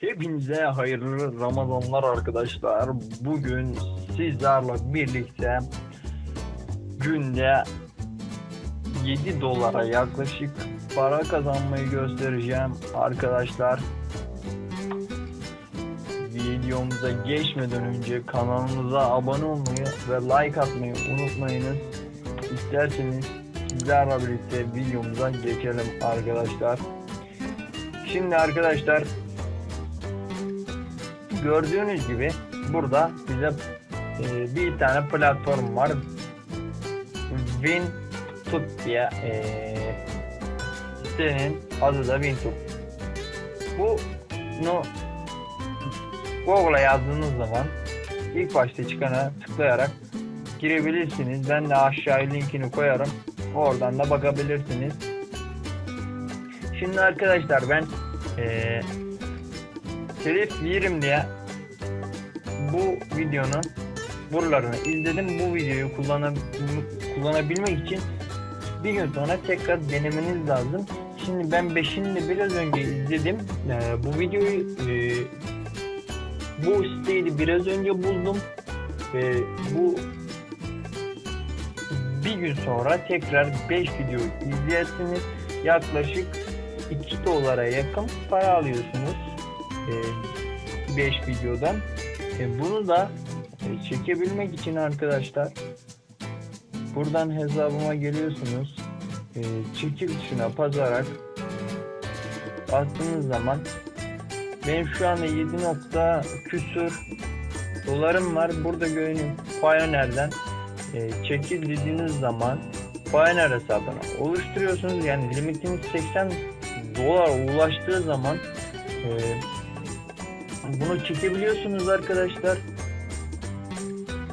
Hepinize hayırlı Ramazanlar arkadaşlar. Bugün sizlerle birlikte günde 7 dolara yaklaşık para kazanmayı göstereceğim arkadaşlar. Videomuza geçmeden önce kanalımıza abone olmayı ve like atmayı unutmayınız. İsterseniz sizlerle birlikte videomuza geçelim arkadaşlar. Şimdi arkadaşlar gördüğünüz gibi burada bize e, bir tane platform var. WinTut diye e, sitenin adı da WinTut. Bunu Google'a yazdığınız zaman ilk başta çıkana tıklayarak girebilirsiniz. Ben de aşağıya linkini koyarım. Oradan da bakabilirsiniz. Şimdi arkadaşlar ben eee telif yerim diye bu videonun buralarını izledim. Bu videoyu kullanab kullanabilmek için bir gün sonra tekrar denemeniz lazım. Şimdi ben 5'ini de biraz önce izledim. Eee, bu videoyu eee, bu siteyi biraz önce buldum. Ve bu bir gün sonra tekrar 5 video izlersiniz. Yaklaşık 2 dolara yakın para alıyorsunuz. 5 videodan. E, bunu da e, çekebilmek için arkadaşlar buradan hesabıma geliyorsunuz. E, çekil tuşuna basarak bastığınız zaman benim şu anda 7 nokta küsur dolarım var. Burada görünüm Pioneer'den e, çekil dediğiniz zaman Pioneer hesabını oluşturuyorsunuz. Yani limitiniz 80 dolar ulaştığı zaman e, bunu çekebiliyorsunuz arkadaşlar.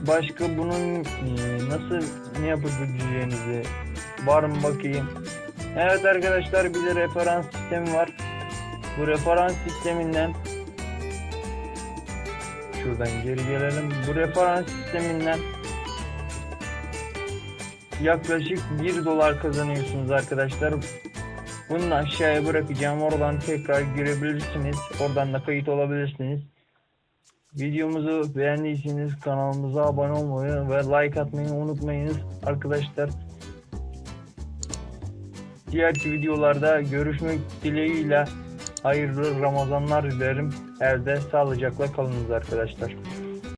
Başka bunun e, nasıl ne yapabileceğinizi var mı bakayım. Evet arkadaşlar bir de referans sistemi var. Bu referans sisteminden şuradan geri gelelim. Bu referans sisteminden yaklaşık 1 dolar kazanıyorsunuz arkadaşlar. Bunu da aşağıya bırakacağım. Oradan tekrar girebilirsiniz. Oradan da kayıt olabilirsiniz. Videomuzu beğendiyseniz kanalımıza abone olmayı ve like atmayı unutmayınız arkadaşlar. Diğerki videolarda görüşmek dileğiyle hayırlı Ramazanlar dilerim. Evde sağlıcakla kalınız arkadaşlar.